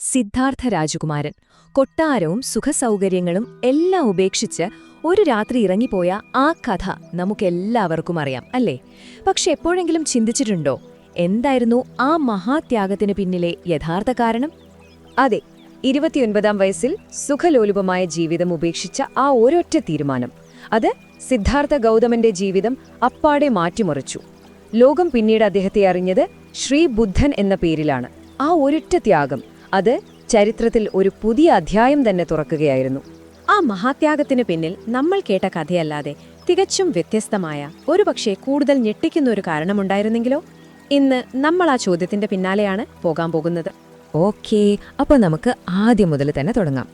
സിദ്ധാർത്ഥ രാജകുമാരൻ കൊട്ടാരവും സുഖസൗകര്യങ്ങളും എല്ലാം ഉപേക്ഷിച്ച് ഒരു രാത്രി ഇറങ്ങിപ്പോയ ആ കഥ നമുക്കെല്ലാവർക്കും അറിയാം അല്ലേ? പക്ഷെ എപ്പോഴെങ്കിലും ചിന്തിച്ചിട്ടുണ്ടോ? എന്തായിരുന്നു ആ മഹാത്യാഗത്തിന് പിന്നിലെ യഥാർത്ഥ കാരണം? അതെ ഇരുപത്തിയൊൻപതാം വയസ്സിൽ സുഖലോലുപമായ ജീവിതം ഉപേക്ഷിച്ച ആ ഒരൊറ്റ തീരുമാനം. അത് സിദ്ധാർത്ഥ ഗൗതമന്റെ ജീവിതം അപ്പാടെ മാറ്റിമറിച്ചു. ലോകം പിന്നീട് അദ്ദേഹത്തെ അറിഞ്ഞത് ശ്രീ ബുദ്ധൻ എന്ന പേരിലാണ്. ആ ഒരൊറ്റ ത്യാഗം അത് ചരിത്രത്തിൽ ഒരു പുതിയ അധ്യായം തന്നെ തുറക്കുകയായിരുന്നു. ആ മഹാത്യാഗത്തിന് പിന്നിൽ നമ്മൾ കേട്ട കഥയല്ലാതെ തികച്ചും വ്യത്യസ്തമായ ഒരുപക്ഷെ കൂടുതൽ ഞെട്ടിക്കുന്ന ഒരു കാരണമുണ്ടായിരുന്നെങ്കിലോ? ഇന്ന് നമ്മൾ ആ ചോദ്യത്തിന്റെ പിന്നാലെയാണ് പോകാൻ പോകുന്നത്. ഓക്കേ അപ്പൊ നമുക്ക് ആദ്യം മുതൽ തന്നെ തുടങ്ങാം.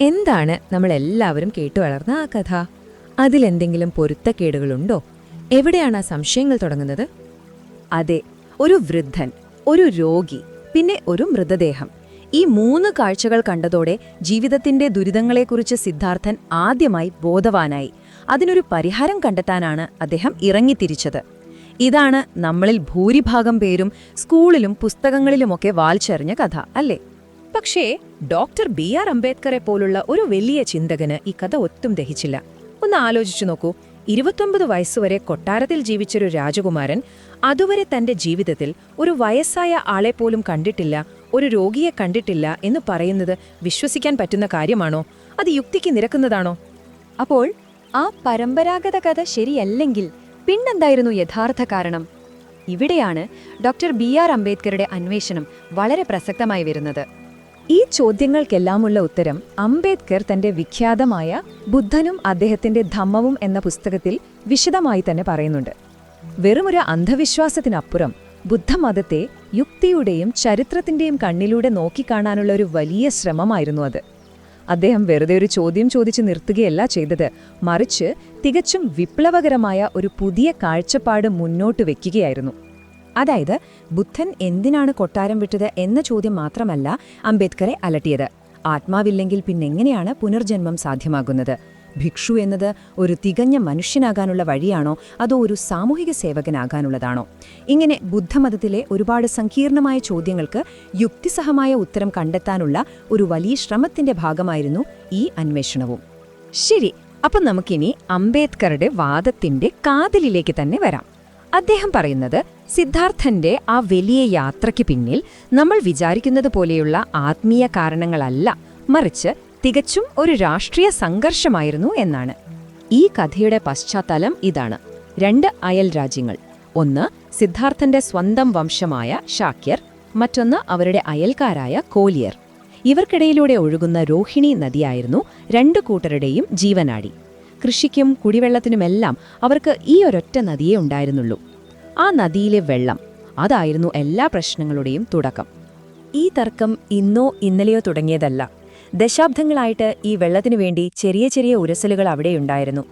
എന്താണ് നമ്മൾ എല്ലാവരും കേട്ടു വളർന്ന ആ കഥ? അതിലെന്തെങ്കിലും പൊരുത്തക്കേടുകളുണ്ടോ? എവിടെയാണ് ആ സംശയങ്ങൾ തുടങ്ങുന്നത്? അതെ ഒരു വൃദ്ധൻ ഒരു രോഗി പിന്നെ ഒരു മൃതദേഹം. ഈ മൂന്ന് കാഴ്ചകൾ കണ്ടതോടെ ജീവിതത്തിന്റെ ദുരിതങ്ങളെക്കുറിച്ച് സിദ്ധാർത്ഥൻ ആദ്യമായി ബോധവാനായി. അതിനൊരു പരിഹാരം കണ്ടെത്താനാണ് അദ്ദേഹം ഇറങ്ങിത്തിരിച്ചത്. ഇതാണ് നമ്മളിൽ ഭൂരിഭാഗം പേരും സ്കൂളിലും പുസ്തകങ്ങളിലുമൊക്കെ വാൽച്ചെറിഞ്ഞ കഥ അല്ലേ? പക്ഷേ ഡോക്ടർ ബി ആർ അംബേദ്കറെ പോലുള്ള ഒരു വലിയ ചിന്തകന് ഈ കഥ ഒട്ടും ദഹിച്ചില്ല. ഒന്ന് ആലോചിച്ചു നോക്കൂ. ഇരുപത്തൊമ്പത് വയസ്സുവരെ കൊട്ടാരത്തിൽ ജീവിച്ചൊരു രാജകുമാരൻ അതുവരെ തന്റെ ജീവിതത്തിൽ ഒരു വയസ്സായ ആളെ പോലും കണ്ടിട്ടില്ല ഒരു രോഗിയെ കണ്ടിട്ടില്ല എന്ന് പറയുന്നത് വിശ്വസിക്കാൻ പറ്റുന്ന കാര്യമാണോ? അത് യുക്തിക്ക് നിരക്കുന്നതാണോ? അപ്പോൾ ആ പരമ്പരാഗത കഥ ശരിയല്ലെങ്കിൽ പിന്നെന്തായിരുന്നു യഥാർത്ഥ കാരണം? ഇവിടെയാണ് ഡോക്ടർ ബി ആർ അംബേദ്കറുടെ അന്വേഷണം വളരെ പ്രസക്തമായി വരുന്നത്. ഈ ചോദ്യങ്ങൾക്കെല്ലാമുള്ള ഉത്തരം അംബേദ്കർ തന്റെ വിഖ്യാതമായ ബുദ്ധനും അദ്ദേഹത്തിന്റെ ധമ്മവും എന്ന പുസ്തകത്തിൽ വിശദമായി തന്നെ പറയുന്നുണ്ട്. വെറുമൊരു അന്ധവിശ്വാസത്തിനപ്പുറം ബുദ്ധമതത്തെ യുക്തിയുടെയും ചരിത്രത്തിന്റെയും കണ്ണിലൂടെ നോക്കിക്കാണാനുള്ള ഒരു വലിയ ശ്രമമായിരുന്നു അത്. അദ്ദേഹം വെറുതെ ഒരു ചോദ്യം ചോദിച്ച് നിർത്തുകയല്ല ചെയ്തത്. മറിച്ച് തികച്ചും വിപ്ലവകരമായ ഒരു പുതിയ കാഴ്ചപ്പാട് മുന്നോട്ട് വെക്കുകയായിരുന്നു. അതായത് ബുദ്ധൻ എന്തിനാണ് കൊട്ടാരം വിട്ടത് എന്ന ചോദ്യം മാത്രമല്ല അംബേദ്കറെ അലട്ടിയത്. ആത്മാവില്ലെങ്കിൽ പിന്നെങ്ങനെയാണ് പുനർജന്മം സാധ്യമാകുന്നത്? ഭിക്ഷു എന്നത് ഒരു തികഞ്ഞ മനുഷ്യനാകാനുള്ള വഴിയാണോ അതോ ഒരു സാമൂഹിക സേവകനാകാനുള്ളതാണോ? ഇങ്ങനെ ബുദ്ധമതത്തിലെ ഒരുപാട് സങ്കീർണമായ ചോദ്യങ്ങൾക്ക് യുക്തിസഹമായ ഉത്തരം കണ്ടെത്താനുള്ള ഒരു വലിയ ശ്രമത്തിന്റെ ഭാഗമായിരുന്നു ഈ അന്വേഷണവും. ശരി അപ്പം നമുക്കിനി അംബേദ്കറുടെ വാദത്തിന്റെ കാതലിലേക്ക് തന്നെ വരാം. അദ്ദേഹം പറയുന്നത് സിദ്ധാർത്ഥന്റെ ആ വലിയ യാത്രയ്ക്ക് പിന്നിൽ നമ്മൾ വിചാരിക്കുന്നത് പോലെയുള്ള ആത്മീയ കാരണങ്ങളല്ല മറിച്ച് തികച്ചും ഒരു രാഷ്ട്രീയ സംഘർഷമായിരുന്നു എന്നാണ്. ഈ കഥയുടെ പശ്ചാത്തലം ഇതാണ്. രണ്ട് അയൽ രാജ്യങ്ങൾ. ഒന്ന് സിദ്ധാർത്ഥന്റെ സ്വന്തം വംശമായ ഷാക്യർ മറ്റൊന്ന് അവരുടെ അയൽക്കാരായ കോലിയർ. ഇവർക്കിടയിലൂടെ ഒഴുകുന്ന രോഹിണി നദിയായിരുന്നു രണ്ടു കൂട്ടരുടെയും ജീവനാടി. കൃഷിക്കും കുടിവെള്ളത്തിനുമെല്ലാം അവർക്ക് ഈ ഒരൊറ്റ നദിയെ ഉണ്ടായിരുന്നുള്ളൂ. ആ നദിയിലെ വെള്ളം അതായിരുന്നു എല്ലാ പ്രശ്നങ്ങളുടെയും തുടക്കം. ഈ തർക്കം ഇന്നോ ഇന്നലെയോ തുടങ്ങിയതല്ല. ദശാബ്ദങ്ങളായിട്ട് ഈ വെള്ളത്തിനു വേണ്ടി ചെറിയ ചെറിയ ഉരസലുകൾ അവിടെയുണ്ടായിരുന്നു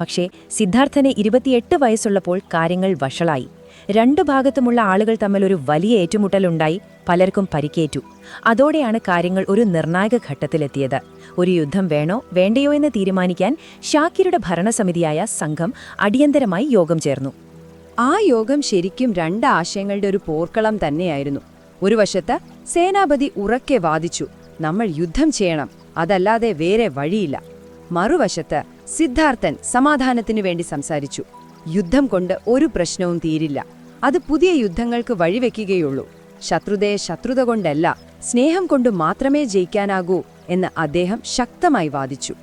പക്ഷേ സിദ്ധാർത്ഥന് ഇരുപത്തിയെട്ട് വയസ്സുള്ളപ്പോൾ കാര്യങ്ങൾ വഷളായി. രണ്ടു ഭാഗത്തുമുള്ള ആളുകൾ തമ്മിൽ ഒരു വലിയ ഏറ്റുമുട്ടലുണ്ടായി പലർക്കും പരിക്കേറ്റു. അതോടെയാണ് കാര്യങ്ങൾ ഒരു നിർണായക ഘട്ടത്തിലെത്തിയത്. ഒരു യുദ്ധം വേണോ വേണ്ടയോ എന്ന് തീരുമാനിക്കാൻ ഷാക്കിരുടെ ഭരണസമിതിയായ സംഘം അടിയന്തരമായി യോഗം ചേർന്നു. ആ യോഗം ശരിക്കും രണ്ട് ആശയങ്ങളുടെ ഒരു പോർക്കളം തന്നെയായിരുന്നു. ഒരു വശത്ത് സേനാപതി ഉറക്കെ വാദിച്ചു നമ്മൾ യുദ്ധം ചെയ്യണം. അതല്ലാതെ വേറെ വഴിയില്ല. മറുവശത്ത് സിദ്ധാർത്ഥൻ സമാധാനത്തിനു വേണ്ടി സംസാരിച്ചു. യുദ്ധം കൊണ്ട് ഒരു പ്രശ്നവും തീരില്ല. അത് പുതിയ യുദ്ധങ്ങൾക്ക് വഴിവെക്കുകയുള്ളൂ. ശത്രുതയെ ശത്രുത കൊണ്ടല്ല സ്നേഹം കൊണ്ട് മാത്രമേ ജയിക്കാനാകൂ എന്ന് അദ്ദേഹം ശക്തമായി വാദിച്ചു.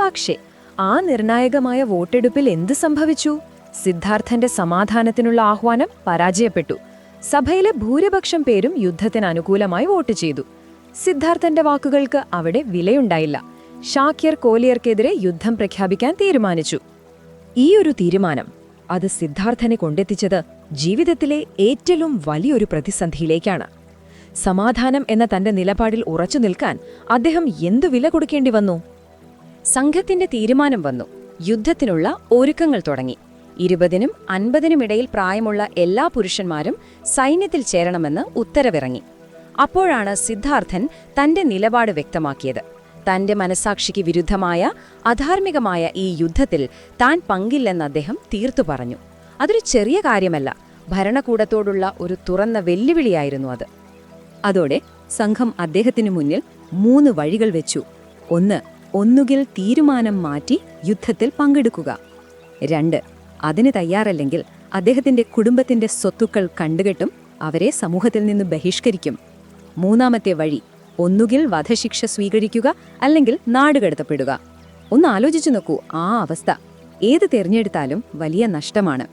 പക്ഷേ ആ നിർണായകമായ വോട്ടെടുപ്പിൽ എന്ത് സംഭവിച്ചു? സിദ്ധാർത്ഥന്റെ സമാധാനത്തിനുള്ള ആഹ്വാനം പരാജയപ്പെട്ടു. സഭയിലെ ഭൂരിപക്ഷം പേരും യുദ്ധത്തിന് അനുകൂലമായി വോട്ട് ചെയ്തു. സിദ്ധാർത്ഥന്റെ വാക്കുകൾക്ക് അവിടെ വിലയുണ്ടായില്ല. ഷാക്യർ കോലിയർക്കെതിരെ യുദ്ധം പ്രഖ്യാപിക്കാൻ തീരുമാനിച്ചു. ഈ ഒരു തീരുമാനം അത് സിദ്ധാർത്ഥനെ കൊണ്ടെത്തിച്ചത് ജീവിതത്തിലെ ഏറ്റവും വലിയൊരു പ്രതിസന്ധിയിലേക്കാണ്. സമാധാനം എന്ന തന്റെ നിലപാടിൽ ഉറച്ചു നിൽക്കാൻ അദ്ദേഹം എന്തു വില കൊടുക്കേണ്ടി വന്നു? സംഘത്തിന്റെ തീരുമാനം വന്നു. യുദ്ധത്തിനുള്ള ഒരുക്കങ്ങൾ തുടങ്ങി. ഇരുപതിനും അൻപതിനുമിടയിൽ പ്രായമുള്ള എല്ലാ പുരുഷന്മാരും സൈന്യത്തിൽ ചേരണമെന്ന് ഉത്തരവിറങ്ങി. അപ്പോഴാണ് സിദ്ധാർത്ഥൻ തന്റെ നിലപാട് വ്യക്തമാക്കിയത്. തന്റെ മനസാക്ഷിക്ക് വിരുദ്ധമായ അധാർമികമായ ഈ യുദ്ധത്തിൽ താൻ പങ്കില്ലെന്ന് അദ്ദേഹം തീർത്തു പറഞ്ഞു. അതൊരു ചെറിയ കാര്യമല്ല ഭരണകൂടത്തോടുള്ള ഒരു തുറന്ന വെല്ലുവിളിയായിരുന്നു അത്. അതോടെ സംഘം അദ്ദേഹത്തിനു മുന്നിൽ മൂന്ന് വഴികൾ വെച്ചു. ഒന്ന് ഒന്നുകിൽ തീരുമാനം മാറ്റി യുദ്ധത്തിൽ പങ്കെടുക്കുക. രണ്ട് അതിന് തയ്യാറല്ലെങ്കിൽ അദ്ദേഹത്തിന്റെ കുടുംബത്തിന്റെ സ്വത്തുക്കൾ കണ്ടുകെട്ടും അവരെ സമൂഹത്തിൽ നിന്ന് ബഹിഷ്കരിക്കും. മൂന്നാമത്തെ വഴി ഒന്നുകിൽ വധശിക്ഷ സ്വീകരിക്കുക അല്ലെങ്കിൽ നാടുകടത്തപ്പെടുക ഒന്ന് ആലോചിച്ചു നോക്കൂ ആ അവസ്ഥ. ഏത് തിരഞ്ഞെടുത്താലും വലിയ നഷ്ടമാണ്.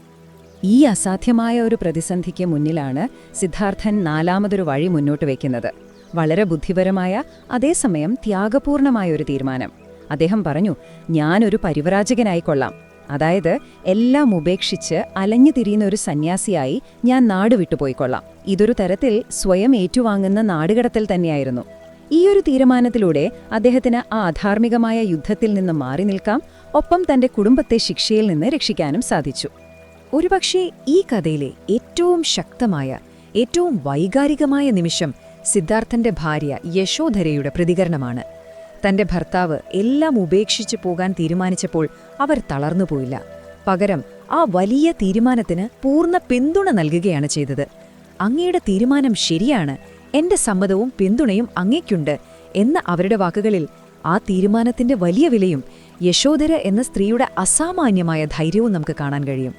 ഈ അസാധ്യമായ ഒരു പ്രതിസന്ധിക്ക് മുന്നിലാണ് സിദ്ധാർത്ഥൻ നാലാമതൊരു വഴി മുന്നോട്ട് വയ്ക്കുന്നത് വളരെ ബുദ്ധിപരമായ അതേസമയം ത്യാഗപൂർണമായ ഒരു തീരുമാനം. അദ്ദേഹം പറഞ്ഞു ഞാനൊരു പരിവരാജകനായിക്കൊള്ളാം. അതായത് എല്ലാം ഉപേക്ഷിച്ച് അലഞ്ഞു തിരിയുന്ന ഒരു സന്യാസിയായി ഞാൻ നാട് വിട്ടുപോയിക്കൊള്ളാം ഇതൊരു തരത്തിൽ സ്വയം ഏറ്റുവാങ്ങുന്ന നാടുകടത്തൽ തന്നെയായിരുന്നു. ഈ ഒരു തീരുമാനത്തിലൂടെ അദ്ദേഹത്തിന് ആ അധാർമികമായ യുദ്ധത്തിൽ നിന്ന് മാറി നിൽക്കാം ഒപ്പം തന്റെ കുടുംബത്തെ ശിക്ഷയിൽ നിന്ന് രക്ഷിക്കാനും സാധിച്ചു. ഒരുപക്ഷെ ഈ കഥയിലെ ഏറ്റവും ശക്തമായ ഏറ്റവും വൈകാരികമായ നിമിഷം സിദ്ധാർത്ഥന്റെ ഭാര്യ യശോധരയുടെ പ്രതികരണമാണ്. തന്റെ ഭർത്താവ് എല്ലാം ഉപേക്ഷിച്ചു പോകാൻ തീരുമാനിച്ചപ്പോൾ അവർ തളർന്നുപോയില്ല പകരം ആ വലിയ തീരുമാനത്തിന് പൂർണ പിന്തുണ നൽകുകയാണ് ചെയ്തത്. അങ്ങയുടെ തീരുമാനം ശരിയാണ് എന്റെ സമ്മതവും പിന്തുണയും അങ്ങയ്ക്കുണ്ട് എന്ന അവരുടെ വാക്കുകളിൽ ആ തീരുമാനത്തിന്റെ വലിയ വിലയും യശോധര എന്ന സ്ത്രീയുടെ അസാമാന്യമായ ധൈര്യവും നമുക്ക് കാണാൻ കഴിയും.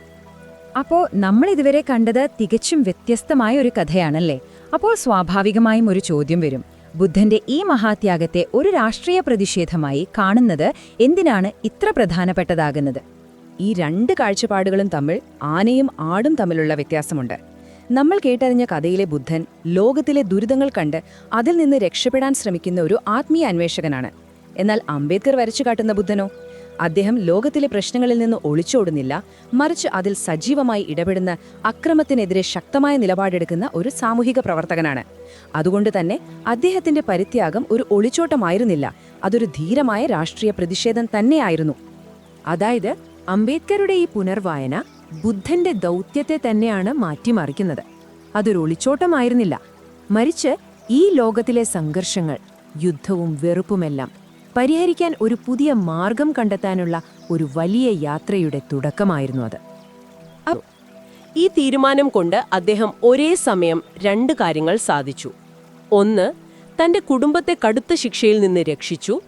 അപ്പോൾ നമ്മൾ ഇതുവരെ കണ്ടത് തികച്ചും വ്യത്യസ്തമായ ഒരു കഥയാണല്ലേ? അപ്പോൾ സ്വാഭാവികമായും ഒരു ചോദ്യം വരും. ബുദ്ധന്റെ ഈ മഹാത്യാഗത്തെ ഒരു രാഷ്ട്രീയ പ്രതിഷേധമായി കാണുന്നത് എന്തിനാണ് ഇത്ര പ്രധാനപ്പെട്ടതാകുന്നത്? ഈ രണ്ട് കാഴ്ചപ്പാടുകളും തമ്മിൽ ആനയും ആടും തമ്മിലുള്ള വ്യത്യാസമുണ്ട്. നമ്മൾ കേട്ടറിഞ്ഞ കഥയിലെ ബുദ്ധൻ ലോകത്തിലെ ദുരിതങ്ങൾ കണ്ട് അതിൽ നിന്ന് രക്ഷപ്പെടാൻ ശ്രമിക്കുന്ന ഒരു ആത്മീയ അന്വേഷകനാണ്. എന്നാൽ അംബേദ്കർ വരച്ചു കാട്ടുന്ന ബുദ്ധനോ? അദ്ദേഹം ലോകത്തിലെ പ്രശ്നങ്ങളിൽ നിന്ന് ഒളിച്ചോടുന്നില്ല മറിച്ച് അതിൽ സജീവമായി ഇടപെടുന്ന അക്രമത്തിനെതിരെ ശക്തമായ നിലപാടെടുക്കുന്ന ഒരു സാമൂഹിക പ്രവർത്തകനാണ്. അതുകൊണ്ട് തന്നെ അദ്ദേഹത്തിന്റെ പരിത്യാഗം ഒരു ഒളിച്ചോട്ടമായിരുന്നില്ല അതൊരു ധീരമായ രാഷ്ട്രീയ പ്രതിഷേധം തന്നെയായിരുന്നു. അതായത് അംബേദ്കറുടെ ഈ പുനർവായന ബുദ്ധന്റെ ദൗത്യത്തെ തന്നെയാണ് മാറ്റിമറിക്കുന്നത്. അതൊരു ഒളിച്ചോട്ടമായിരുന്നില്ല. മറിച്ച് ഈ ലോകത്തിലെ സംഘർഷങ്ങൾ യുദ്ധവും വെറുപ്പുമെല്ലാം പരിഹരിക്കാൻ ഒരു പുതിയ മാർഗം കണ്ടെത്താനുള്ള ഒരു വലിയ യാത്രയുടെ തുടക്കമായിരുന്നു അത്. ഈ തീരുമാനം കൊണ്ട് അദ്ദേഹം ഒരേ സമയം രണ്ട് കാര്യങ്ങൾ സാധിച്ചു. ഒന്ന് തന്റെ കുടുംബത്തെ കടുത്ത ശിക്ഷയിൽ നിന്ന് രക്ഷിച്ചു.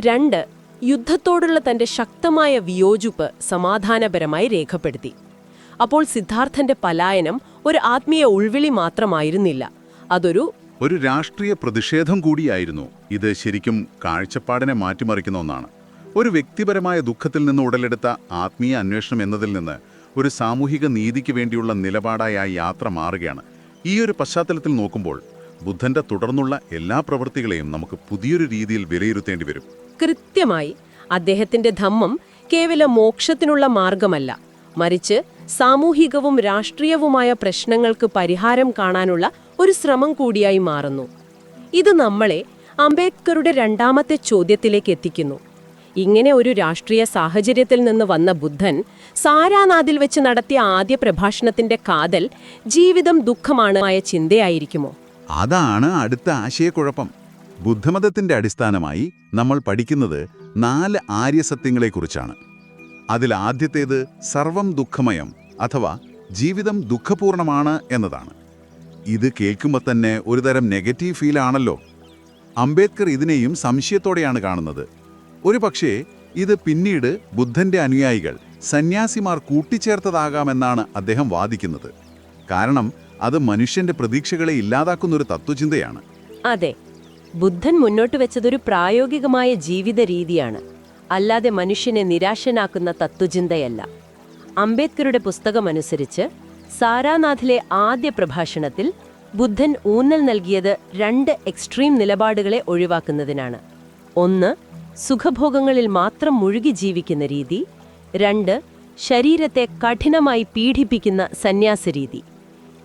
രണ്ട് യുദ്ധത്തോടുള്ള തന്റെ ശക്തമായ വിയോജിപ്പ് സമാധാനപരമായി രേഖപ്പെടുത്തി. അപ്പോൾ സിദ്ധാർത്ഥന്റെ പലായനം ഒരു ആത്മീയ ഉൾവിളി മാത്രമായിരുന്നില്ല. അതൊരു ഒരു രാഷ്ട്രീയ പ്രതിഷേധം കൂടിയായിരുന്നു. ഇത് ശരിക്കും കാഴ്ചപ്പാടിനെ മാറ്റിമറിക്കുന്ന ഒന്നാണ്. ഒരു വ്യക്തിപരമായ ദുഃഖത്തിൽ നിന്ന് ഉടലെടുത്ത ആത്മീയ അന്വേഷണം എന്നതിൽ നിന്ന് ഒരു സാമൂഹിക നീതിക്ക് വേണ്ടിയുള്ള നിലപാടായ ആ യാത്ര മാറുകയാണ്. ഈ ഒരു പശ്ചാത്തലത്തിൽ നോക്കുമ്പോൾ ബുദ്ധന്റെ തുടർന്നുള്ള എല്ലാ പ്രവൃത്തികളെയും നമുക്ക് പുതിയൊരു രീതിയിൽ വിലയിരുത്തേണ്ടി വരും. കൃത്യമായി അദ്ദേഹത്തിന്റെ ധമ്മം കേവല മോക്ഷത്തിനുള്ള മാർഗമല്ല. മറിച്ച് സാമൂഹികവും രാഷ്ട്രീയവുമായ പ്രശ്നങ്ങൾക്ക് പരിഹാരം കാണാനുള്ള ഒരു ശ്രമം കൂടിയായി മാറുന്നു. ഇത് നമ്മളെ അംബേദ്കറുടെ രണ്ടാമത്തെ ചോദ്യത്തിലേക്ക് എത്തിക്കുന്നു. ഇങ്ങനെ ഒരു രാഷ്ട്രീയ സാഹചര്യത്തിൽ നിന്ന് വന്ന ബുദ്ധൻ സാരാനാഥിൽ വെച്ച് നടത്തിയ ആദ്യ പ്രഭാഷണത്തിന്റെ കാതൽ ജീവിതം ദുഃഖമാണ് ആയ ചിന്തയായിരിക്കുമോ? അതാണ് അടുത്ത ആശയക്കുഴപ്പം. ബുദ്ധമതത്തിന്റെ അടിസ്ഥാനമായി നമ്മൾ പഠിക്കുന്നത് നാല് ആര്യസത്യങ്ങളെക്കുറിച്ചാണ്. അതിൽ ആദ്യത്തേത് സർവം ദുഃഖമയം അഥവാ ജീവിതം ദുഃഖപൂർണമാണ് എന്നതാണ്. ഇത് കേൾക്കുമ്പോൾ തന്നെ ഒരുതരം നെഗറ്റീവ് ഫീൽ ആണല്ലോ. അംബേദ്കർ ഇതിനെയും സംശയത്തോടെയാണ് കാണുന്നത്. ഒരു പക്ഷേ ഇത് പിന്നീട് ബുദ്ധന്റെ അനുയായികൾ സന്യാസിമാർ കൂട്ടിച്ചേർത്തതാകാമെന്നാണ് അദ്ദേഹം വാദിക്കുന്നത്. കാരണം അത് മനുഷ്യന്റെ പ്രതീക്ഷകളെ ഇല്ലാതാക്കുന്നൊരു തത്വചിന്തയാണ് അതെ ബുദ്ധൻ മുന്നോട്ട് വെച്ചതൊരു പ്രായോഗികമായ ജീവിത രീതിയാണ്. അല്ലാതെ മനുഷ്യനെ നിരാശനാക്കുന്ന തത്വചിന്തയല്ല അംബേദ്കറുടെ പുസ്തകമനുസരിച്ച് സാരാനാഥിലെ ആദ്യ പ്രഭാഷണത്തിൽ ബുദ്ധൻ ഊന്നൽ നൽകിയത് രണ്ട് എക്സ്ട്രീം നിലപാടുകളെ ഒഴിവാക്കുന്നതിനാണ്. ഒന്ന് സുഖഭോഗങ്ങളിൽ മാത്രം മുഴുകി ജീവിക്കുന്ന രീതി. രണ്ട് ശരീരത്തെ കഠിനമായി പീഡിപ്പിക്കുന്ന സന്യാസ രീതി.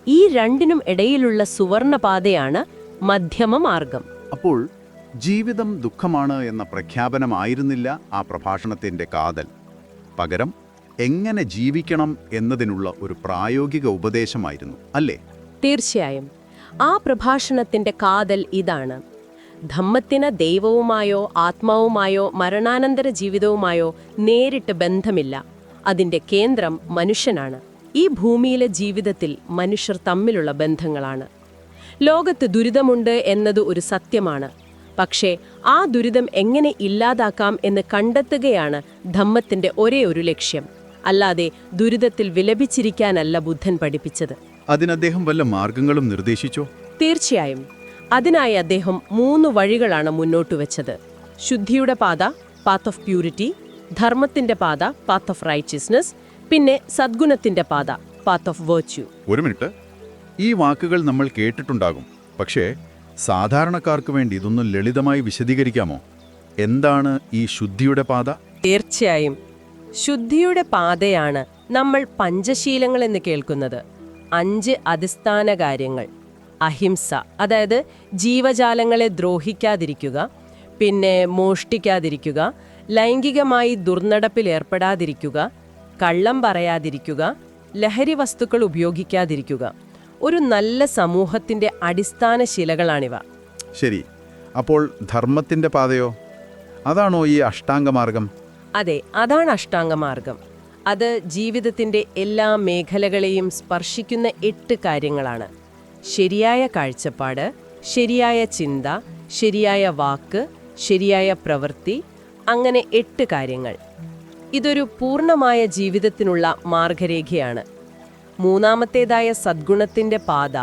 ഈ രണ്ടിനും ഇടയിലുള്ള സുവർണപാതയാണ് മധ്യമ മാർഗം. അപ്പോൾ ജീവിതം ദുഃഖമാണ് എന്ന പ്രഖ്യാപനമായിരുന്നില്ല ആ പ്രഭാഷണത്തിന്റെ കാതൽ. പകരം എങ്ങനെ ജീവിക്കണം എന്നതിനുള്ള ഒരു പ്രായോഗിക ഉപദേശമായിരുന്നു അല്ലേ? തീർച്ചയായും. ആ പ്രഭാഷണത്തിന്റെ കാതൽ ഇതാണ്. ധമ്മത്തിന് ദൈവവുമായോ ആത്മാവുമായോ മരണാനന്തര ജീവിതവുമായോ നേരിട്ട് ബന്ധമില്ല. അതിന്റെ കേന്ദ്രം മനുഷ്യനാണ്. ഈ ഭൂമിയിലെ ജീവിതത്തിൽ മനുഷ്യർ തമ്മിലുള്ള ബന്ധങ്ങളാണ്. ലോകത്ത് ദുരിതമുണ്ട് എന്നത് ഒരു സത്യമാണ്. പക്ഷേ ആ ദുരിതം എങ്ങനെ ഇല്ലാതാക്കാം എന്ന് കണ്ടെത്തുകയാണ് ധമ്മത്തിന്റെ ഒരേ ഒരു ലക്ഷ്യം. അല്ലാതെ ദുരിതത്തിൽ വിലപിച്ചിരിക്കാനല്ല ബുദ്ധൻ പഠിപ്പിച്ചത്. അതിന് അദ്ദേഹം വല്ല മാർഗങ്ങളും നിർദ്ദേശിച്ചോ? തീർച്ചയായും. അതിനായി അദ്ദേഹം മൂന്ന് വഴികളാണ് മുന്നോട്ട് വെച്ചത്. ശുദ്ധിയുടെ പാത പാത്ത് ഓഫ് പ്യൂരിറ്റി ധർമ്മത്തിന്റെ പാത പാത്ത് ഓഫ് റൈറ്റിയസ്നെസ് പിന്നെ സദ്ഗുണത്തിന്റെ പാത പാത്ത് ഓഫ് വേർച്യൂ ഒരു മിനിറ്റ്. ഈ വാക്കുകൾ നമ്മൾ കേട്ടിട്ടുണ്ടാകും. പക്ഷേ സാധാരണക്കാർക്ക് വേണ്ടി ഇതൊന്ന് ലളിതമായി വിശദീകരിക്കാമോ? എന്താണ് ഈ ശുദ്ധിയുടെ പാത? തീർച്ചയായും. ശുദ്ധിയുടെ പാതയാണ് നമ്മൾ പഞ്ചശീലങ്ങൾ എന്ന് കേൾക്കുന്നത്. അഞ്ച് അടിസ്ഥാന കാര്യങ്ങൾ. അഹിംസ അതായത് ജീവജാലങ്ങളെ ദ്രോഹിക്കാതിരിക്കുക പിന്നെ മോഷ്ടിക്കാതിരിക്കുക ലൈംഗികമായി ദുർനടപ്പിൽ ഏർപ്പെടാതിരിക്കുക കള്ളം പറയാതിരിക്കുക ലഹരി വസ്തുക്കൾ ഉപയോഗിക്കാതിരിക്കുക. ഒരു നല്ല സമൂഹത്തിന്റെ അടിസ്ഥാന ശിലകളാണിവ. ശരി. അപ്പോൾ ധർമ്മത്തിന്റെ പാതയോ? അതാണോ ഈ അഷ്ടാംഗമാർഗം? അതെ അതാണ് അഷ്ടാംഗമാർഗം. അത് ജീവിതത്തിന്റെ എല്ലാ മേഖലകളെയും സ്പർശിക്കുന്ന എട്ട് കാര്യങ്ങളാണ്. ശരിയായ കാഴ്ചപ്പാട് ശരിയായ ചിന്ത ശരിയായ വാക്ക് ശരിയായ പ്രവൃത്തി അങ്ങനെ എട്ട് കാര്യങ്ങൾ. ഇതൊരു പൂർണമായ ജീവിതത്തിനുള്ള മാർഗരേഖയാണ്. മൂന്നാമത്തേതായ സദ്ഗുണത്തിന്റെ പാത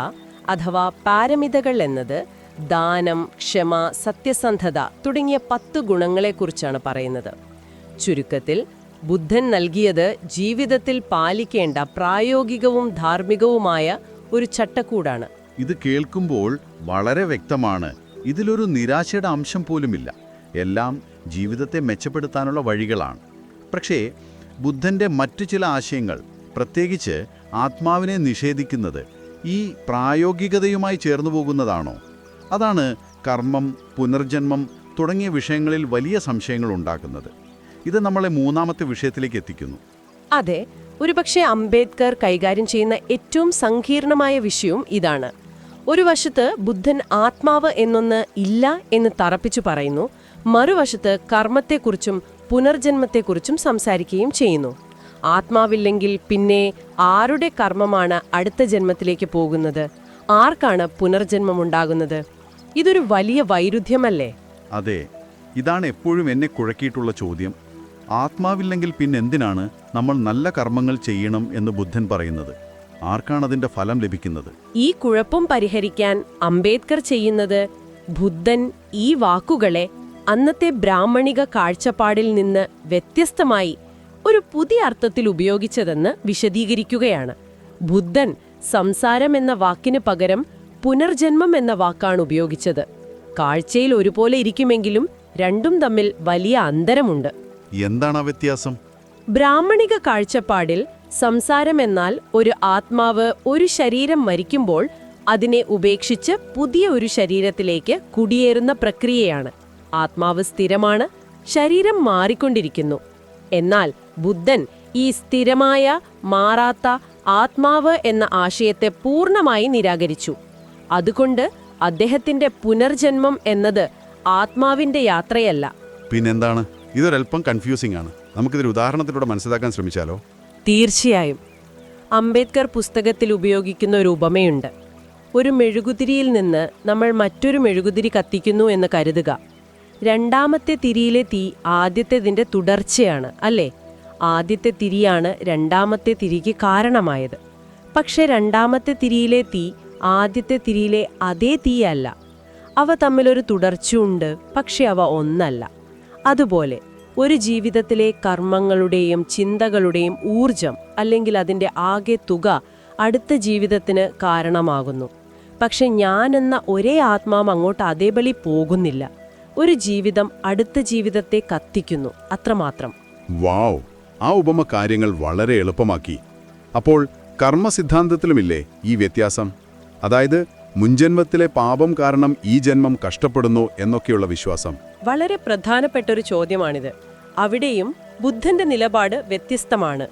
അഥവാ പാരമിതകൾ എന്നത് ദാനം ക്ഷമ സത്യസന്ധത തുടങ്ങിയ പത്ത് ഗുണങ്ങളെക്കുറിച്ചാണ് പറയുന്നത്. ചുരുക്കത്തിൽ ബുദ്ധൻ നൽകിയത് ജീവിതത്തിൽ പാലിക്കേണ്ട പ്രായോഗികവും ധാർമ്മികവുമായ ഒരു ചട്ടക്കൂടാണ്. ഇത് കേൾക്കുമ്പോൾ വളരെ വ്യക്തമാണ്. ഇതിലൊരു നിരാശയുടെ അംശം പോലുമില്ല. എല്ലാം ജീവിതത്തെ മെച്ചപ്പെടുത്താനുള്ള വഴികളാണ്. പക്ഷേ ബുദ്ധന്റെ മറ്റു ചില ആശയങ്ങൾ പ്രത്യേകിച്ച് ആത്മാവിനെ നിഷേധിക്കുന്നത് ഈ പ്രായോഗികതയുമായി ചേർന്നു പോകുന്നതാണോ? അതാണ് കർമ്മം പുനർജന്മം തുടങ്ങിയ വിഷയങ്ങളിൽ വലിയ സംശയങ്ങൾ ഉണ്ടാക്കുന്നത്. ഇത് നമ്മളെ മൂന്നാമത്തെ വിഷയത്തിലേക്ക് എത്തിക്കുന്നു. അതെ ഒരുപക്ഷെ അംബേദ്കർ കൈകാര്യം ചെയ്യുന്ന ഏറ്റവും സങ്കീർണമായ വിഷയവും ഇതാണ്. ഒരു വശത്ത് ബുദ്ധൻ ആത്മാവ് എന്നൊന്ന് ഇല്ല എന്ന് തറപ്പിച്ചു പറയുന്നു മറുവശത്ത് കർമ്മത്തെക്കുറിച്ചും പുനർജന്മത്തെക്കുറിച്ചും സംസാരിക്കുകയും ചെയ്യുന്നു. ആത്മാവില്ലെങ്കിൽ പിന്നെ ആരുടെ കർമ്മമാണ് അടുത്ത ജന്മത്തിലേക്ക് പോകുന്നത്? ആർക്കാണ് പുനർജന്മം ഉണ്ടാകുന്നത് ഇതൊരു വലിയ വൈരുദ്ധ്യമല്ലേ? അതെ ഇതാണ് എപ്പോഴും എന്നെ കുഴക്കിയിട്ടുള്ള ചോദ്യം. ആത്മാവില്ലെങ്കിൽ പിന്നെന്തിനാണ് നമ്മൾ നല്ല കർമ്മങ്ങൾ ചെയ്യണം എന്ന് ബുദ്ധൻ പറയുന്നത്? ആർക്കാണ് അതിന്റെ ഫലം ലഭിക്കുന്നത്? ഈ കുഴപ്പം പരിഹരിക്കാൻ അംബേദ്കർ ചെയ്യുന്നത് ബുദ്ധൻ ഈ വാക്കുകളെ അന്നത്തെ ബ്രാഹ്മണിക കാഴ്ചപ്പാടിൽ നിന്ന് വ്യത്യസ്തമായി ഒരു പുതിയ അർത്ഥത്തിൽ ഉപയോഗിച്ചതെന്ന് വിശദീകരിക്കുകയാണ്. ബുദ്ധൻ സംസാരം എന്ന വാക്കിന് പകരം പുനർജന്മം എന്ന വാക്കാണ് ഉപയോഗിച്ചത്. കാഴ്ചയിൽ ഒരുപോലെ ഇരിക്കുമെങ്കിലും രണ്ടും തമ്മിൽ വലിയ അന്തരമുണ്ട്. എന്താണ് ആ വ്യത്യാസം? ബ്രാഹ്മണിക കാഴ്ചപ്പാടിൽ സംസാരം എന്നാൽ ഒരു ആത്മാവ് ഒരു ശരീരം മരിക്കുമ്പോൾ അതിനെ ഉപേക്ഷിച്ച് പുതിയ ഒരു ശരീരത്തിലേക്ക് കുടിയേറുന്ന പ്രക്രിയയാണ്. ആത്മാവ് സ്ഥിരമാണ് ശരീരം മാറിക്കൊണ്ടിരിക്കുന്നു. എന്നാൽ ബുദ്ധൻ ഈ സ്ഥിരമായ മാറാത്ത ആത്മാവ് എന്ന ആശയത്തെ പൂർണമായി നിരാകരിച്ചു. അതുകൊണ്ട് അദ്ദേഹത്തിന്റെ പുനർജന്മം എന്നത് ആത്മാവിന്റെ യാത്രയല്ല. പിന്നെന്താണ്? ഇതൊരല്പം കൺഫ്യൂസിംഗ് ആണ്. നമുക്കിതൊരു ഉദാഹരണത്തിലൂടെ മനസ്സിലാക്കാൻ ശ്രമിച്ചാലോ? തീർച്ചയായും. അംബേദ്കർ പുസ്തകത്തിൽ ഉപയോഗിക്കുന്ന ഒരു ഉപമയുണ്ട്. ഒരു മെഴുകുതിരിയിൽ നിന്ന് നമ്മൾ മറ്റൊരു മെഴുകുതിരി കത്തിക്കുന്നു എന്ന് കരുതുക. രണ്ടാമത്തെ തിരിയിലെ തീ ആദ്യത്തേതിന്റെ തുടർച്ചയാണ് അല്ലേ? ആദ്യത്തെ തിരിയാണ് രണ്ടാമത്തെ തിരിക്ക് കാരണമായത്. പക്ഷേ രണ്ടാമത്തെ തിരിയിലെ തീ ആദ്യത്തെ തിരിയിലെ അതേ തീയല്ല. അവ തമ്മിലൊരു തുടർച്ചയുണ്ട് പക്ഷെ അവ ഒന്നല്ല. അതുപോലെ ഒരു ജീവിതത്തിലെ കർമ്മങ്ങളുടെയും ചിന്തകളുടെയും ഊർജം അല്ലെങ്കിൽ അതിന്റെ ആകെ തുക അടുത്ത ജീവിതത്തിന് കാരണമാകുന്നു. പക്ഷെ ഞാനെന്ന ഒരേ ആത്മാവ് അങ്ങോട്ട് അതേപടി പോകുന്നില്ല. ഒരു ജീവിതം അടുത്ത ജീവിതത്തെ കത്തിക്കുന്നു അത്രമാത്രം. വാവ്! ആ ഉപമ കാര്യങ്ങൾ വളരെ എളുപ്പമാക്കി. അപ്പോൾ കർമ്മസിദ്ധാന്തത്തിലുമില്ലേ ഈ വ്യത്യാസം? അതായത് മുൻജന്മത്തിലെ പാപം കാരണം ഈ ജന്മം കഷ്ടപ്പെടുന്നു എന്നൊക്കെയുള്ള വിശ്വാസം. വളരെ പ്രധാനപ്പെട്ട ഒരു ചോദ്യമാണിത്. അവിടെയും ബുദ്ധന്റെ നിലപാട് വ്യത്യസ്തമാണ്.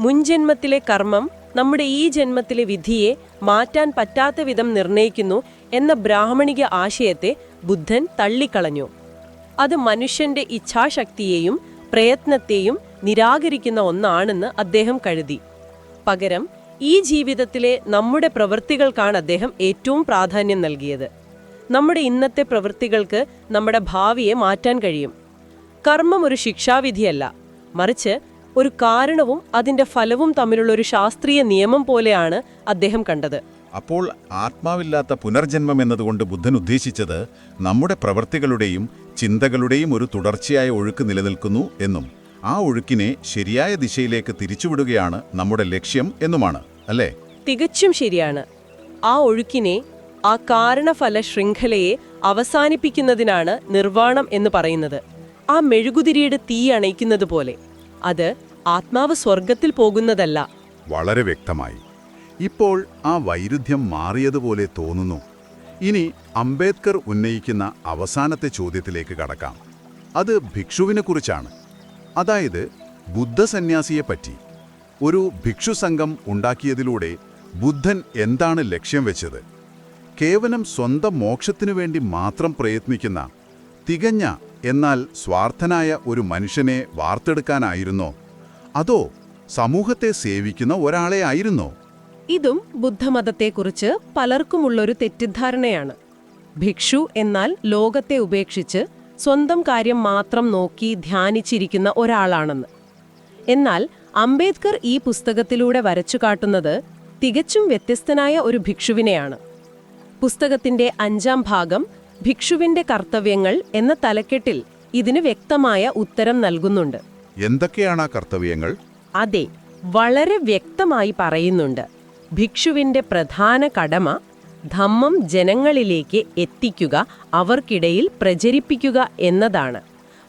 മുൻജന്മത്തിലെ കർമ്മം നമ്മുടെ ഈ ജന്മത്തിലെ വിധിയെ മാറ്റാൻ പറ്റാത്ത വിധം നിർണയിക്കുന്നു എന്ന ബ്രാഹ്മണിക ആശയത്തെ ബുദ്ധൻ തള്ളിക്കളഞ്ഞു. അത് മനുഷ്യന്റെ ഇച്ഛാശക്തിയെയും പ്രയത്നത്തെയും നിരാകരിക്കുന്ന ഒന്നാണെന്ന് അദ്ദേഹം കരുതി. പകരം ഈ ജീവിതത്തിലെ നമ്മുടെ പ്രവൃത്തികൾക്കാണ് അദ്ദേഹം ഏറ്റവും പ്രാധാന്യം നൽകിയത്. നമ്മുടെ ഇന്നത്തെ പ്രവൃത്തികൾക്ക് നമ്മുടെ ഭാവിയെ മാറ്റാൻ കഴിയും. കർമ്മം ഒരു ശിക്ഷാവിധിയല്ല. മറിച്ച് ഒരു കാരണവും അതിന്റെ ഫലവും തമ്മിലുള്ള ഒരു ശാസ്ത്രീയ നിയമം പോലെയാണ് അദ്ദേഹം കണ്ടത്. അപ്പോൾ ആത്മാവില്ലാത്ത പുനർജന്മം എന്നതുകൊണ്ട് ബുദ്ധൻ ഉദ്ദേശിച്ചത് നമ്മുടെ പ്രവൃത്തികളുടെയും ചിന്തകളുടെയും ഒരു തുടർച്ചയായ ഒഴുക്ക് നിലനിൽക്കുന്നു എന്നും ആ ഒഴുക്കിനെ ശരിയായ ദിശയിലേക്ക് തിരിച്ചുവിടുകയാണ് നമ്മുടെ ലക്ഷ്യം എന്നുമാണ് അല്ലേ? തികച്ചും ശരിയാണ്. ആ ഒഴുക്കിനെ ആ കാരണഫല ശൃംഖലയെ അവസാനിപ്പിക്കുന്നതിനാണ് നിർവാണം എന്ന് പറയുന്നത്. ആ മെഴുകുതിരിയുടെ തീ അണയ്ക്കുന്നത് പോലെ. അത് ആത്മാവ് സ്വർഗത്തിൽ പോകുന്നതല്ല. വളരെ വ്യക്തമായി. ഇപ്പോൾ ആ വൈരുദ്ധ്യം മാറിയതുപോലെ തോന്നുന്നു. ഇനി അംബേദ്കർ ഉന്നയിക്കുന്ന അവസാനത്തെ ചോദ്യത്തിലേക്ക് കടക്കാം. അത് ഭിക്ഷുവിനെക്കുറിച്ചാണ് അതായത് ബുദ്ധസന്യാസിയെപ്പറ്റി ഒരു ഭിക്ഷു സംഘം ഉണ്ടാക്കിയതിലൂടെ ബുദ്ധൻ എന്താണ് ലക്ഷ്യം വെച്ചത്? കേവലം സ്വന്തം മോക്ഷത്തിനു വേണ്ടി മാത്രം പ്രയത്നിക്കുന്ന തികഞ്ഞ എന്നാൽ സ്വാർത്ഥനായ ഒരു മനുഷ്യനെ വാർത്തെടുക്കാനായിരുന്നോ? അതോ സമൂഹത്തെ സേവിക്കുന്ന ഒരാളെ ആയിരുന്നോ? ഇതും ബുദ്ധമതത്തെക്കുറിച്ച് പലർക്കുമുള്ളൊരു തെറ്റിദ്ധാരണയാണ്. ഭിക്ഷു എന്നാൽ ലോകത്തെ ഉപേക്ഷിച്ച് സ്വന്തം കാര്യം മാത്രം നോക്കി ധ്യാനിച്ചിരിക്കുന്ന ഒരാളാണെന്ന്. എന്നാൽ അംബേദ്കർ ഈ പുസ്തകത്തിലൂടെ വരച്ചു കാട്ടുന്നത് തികച്ചും വ്യത്യസ്തനായ ഒരു ഭിക്ഷുവിനെയാണ്. പുസ്തകത്തിന്റെ അഞ്ചാം ഭാഗം ഭിക്ഷുവിന്റെ കർത്തവ്യങ്ങൾ എന്ന തലക്കെട്ടിൽ ഇതിന് വ്യക്തമായ ഉത്തരം നൽകുന്നുണ്ട്. എന്തൊക്കെയാണ് ആ കർത്തവ്യങ്ങൾ? അതെ വളരെ വ്യക്തമായി പറയുന്നുണ്ട്. ഭിക്ഷുവിന്റെ പ്രധാന കടമ ധമ്മം ജനങ്ങളിലേക്ക് എത്തിക്കുക അവർക്കിടയിൽ പ്രചരിപ്പിക്കുക എന്നതാണ്.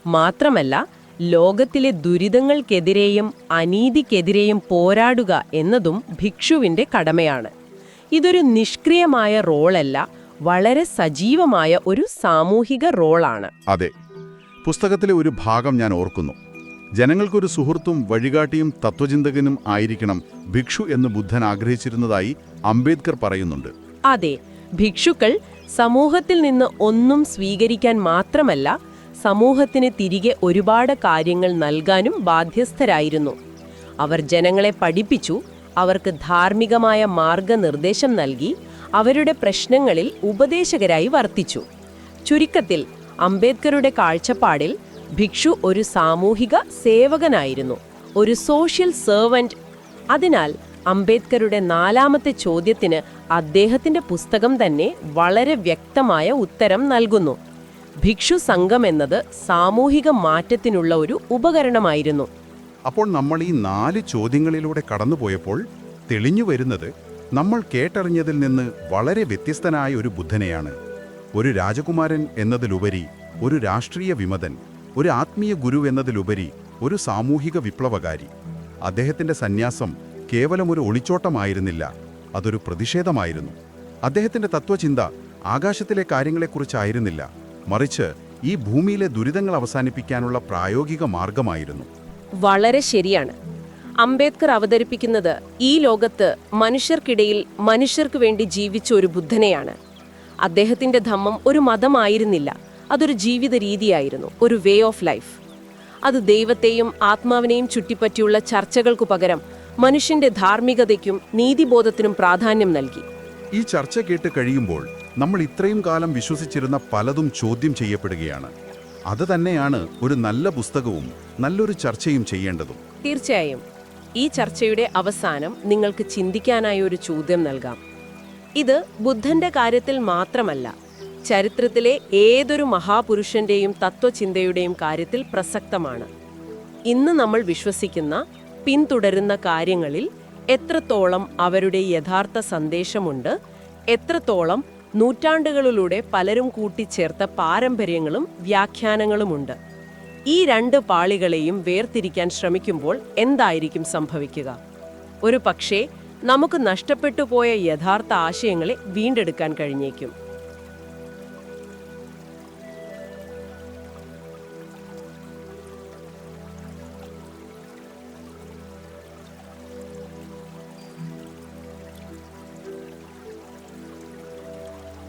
മാത്രമല്ല ലോകത്തിലെ ദുരിതങ്ങൾക്കെതിരെയും അനീതിക്കെതിരെയും പോരാടുക എന്നതും ഭിക്ഷുവിന്റെ കടമയാണ്. ഇതൊരു നിഷ്ക്രിയമായ റോളല്ല വളരെ സജീവമായ ഒരു സാമൂഹിക റോളാണ്. അതെ. പുസ്തകത്തിലെ ഒരു ഭാഗം ഞാൻ ഓർക്കുന്നു. ജനങ്ങൾക്കൊരു സുഹൃത്തും വഴികാട്ടിയും തത്വചിന്തകനും ആയിരിക്കണം ഭിക്ഷു എന്ന് ബുദ്ധൻ ആഗ്രഹിച്ചിരുന്നതായി അംബേദ്കർ പറയുന്നുണ്ട്. അതെ ഭിക്ഷുക്കൾ സമൂഹത്തിൽ നിന്ന് ഒന്നും സ്വീകരിക്കാൻ മാത്രമല്ല സമൂഹത്തിന് തിരികെ ഒരുപാട് കാര്യങ്ങൾ നൽകാനും ബാധ്യസ്ഥരായിരുന്നു. അവർ ജനങ്ങളെ പഠിപ്പിച്ചു അവർക്ക് ധാർമ്മികമായ മാർഗനിർദ്ദേശം നൽകി അവരുടെ പ്രശ്നങ്ങളിൽ ഉപദേശകരായി വർത്തിച്ചു. ചുരുക്കത്തിൽ അംബേദ്കറുടെ കാഴ്ചപ്പാടിൽ ഭിക്ഷു ഒരു സാമൂഹിക സേവകനായിരുന്നു ഒരു സോഷ്യൽ സെർവന്റ്. അതിനാൽ അംബേദ്കറുടെ നാലാമത്തെ ചോദ്യത്തിന് അദ്ദേഹത്തിന്റെ പുസ്തകം തന്നെ വളരെ വ്യക്തമായ ഉത്തരം നൽകുന്നു. ഭിക്ഷു സംഘം എന്നത് സാമൂഹിക മാറ്റത്തിനുള്ള ഒരു ഉപകരണമായിരുന്നു. അപ്പോൾ നമ്മൾ ഈ നാല് ചോദ്യങ്ങളിലൂടെ കടന്നുപോയപ്പോൾ തെളിഞ്ഞു വരുന്നത് നമ്മൾ കേട്ടറിഞ്ഞതിൽ നിന്ന് വളരെ വ്യത്യസ്തനായ ഒരു ബുദ്ധനെയാണ്. ഒരു രാജകുമാരൻ എന്നതിലുപരി ഒരു രാഷ്ട്രീയ വിമതൻ ഒരു ആത്മീയ ഗുരു എന്നതിലുപരി ഒരു സാമൂഹിക വിപ്ലവകാരി. അദ്ദേഹത്തിന്റെ സന്യാസം കേവലം ഒരു ഒളിച്ചോട്ടമായിരുന്നില്ല അതൊരു പ്രതിഷേധമായിരുന്നു. അദ്ദേഹത്തിന്റെ തത്വചിന്ത ആകാശത്തിലെ കാര്യങ്ങളെക്കുറിച്ചായിരുന്നില്ല മറിച്ച് ഈ ഭൂമിയിലെ ദുരിതങ്ങൾ അവസാനിപ്പിക്കാനുള്ള പ്രായോഗിക മാർഗമായിരുന്നു. വളരെ ശരിയാണ്. അംബേദ്കർ അവതരിപ്പിക്കുന്നത് ഈ ലോകത്ത് മനുഷ്യർക്കിടയിൽ മനുഷ്യർക്ക് വേണ്ടി ജീവിച്ച ഒരു ബുദ്ധനെയാണ്. അദ്ദേഹത്തിന്റെ ധമ്മം ഒരു മതമായിരുന്നില്ല അതൊരു ജീവിത രീതിയായിരുന്നു ഒരു വേ ഓഫ് ലൈഫ്. അത് ദൈവത്തെയും ആത്മാവിനെയും ചുറ്റിപ്പറ്റിയുള്ള ചർച്ചകൾക്കു പകരം മനുഷ്യന്റെ ധാർമ്മികതയ്ക്കും നീതിബോധത്തിനും പ്രാധാന്യം നൽകി. ഈ ചർച്ച കേട്ട് കഴിയുമ്പോൾ നമ്മൾ ഇത്രയും കാലം വിശ്വസിച്ചിരുന്ന പലതും ചോദ്യം ചെയ്യപ്പെടുകയാണ്. അത് തന്നെയാണ് ഒരു നല്ല പുസ്തകവും നല്ലൊരു ചർച്ചയും ചെയ്യേണ്ടതും. തീർച്ചയായും. ഈ ചർച്ചയുടെ അവസാനം നിങ്ങൾക്ക് ചിന്തിക്കാനായി ഒരു ചോദ്യം നൽകാം. ഇത് ബുദ്ധന്റെ കാര്യത്തിൽ മാത്രമല്ല ചരിത്രത്തിലെ ഏതൊരു മഹാപുരുഷന്റെയും തത്വചിന്തയുടെയും കാര്യത്തിൽ പ്രസക്തമാണ്. ഇന്ന് നമ്മൾ വിശ്വസിക്കുന്ന പിന്തുടരുന്ന കാര്യങ്ങളിൽ എത്രത്തോളം അവരുടെ യഥാർത്ഥ സന്ദേശമുണ്ട് എത്രത്തോളം നൂറ്റാണ്ടുകളിലൂടെ പലരും കൂട്ടിച്ചേർത്ത പാരമ്പര്യങ്ങളും വ്യാഖ്യാനങ്ങളുമുണ്ട്. ഈ രണ്ട് പാളികളെയും വേർതിരിക്കാൻ ശ്രമിക്കുമ്പോൾ എന്തായിരിക്കും സംഭവിക്കുക? ഒരു പക്ഷേ നമുക്ക് നഷ്ടപ്പെട്ടു പോയ യഥാർത്ഥ ആശയങ്ങളെ വീണ്ടെടുക്കാൻ കഴിഞ്ഞേക്കും.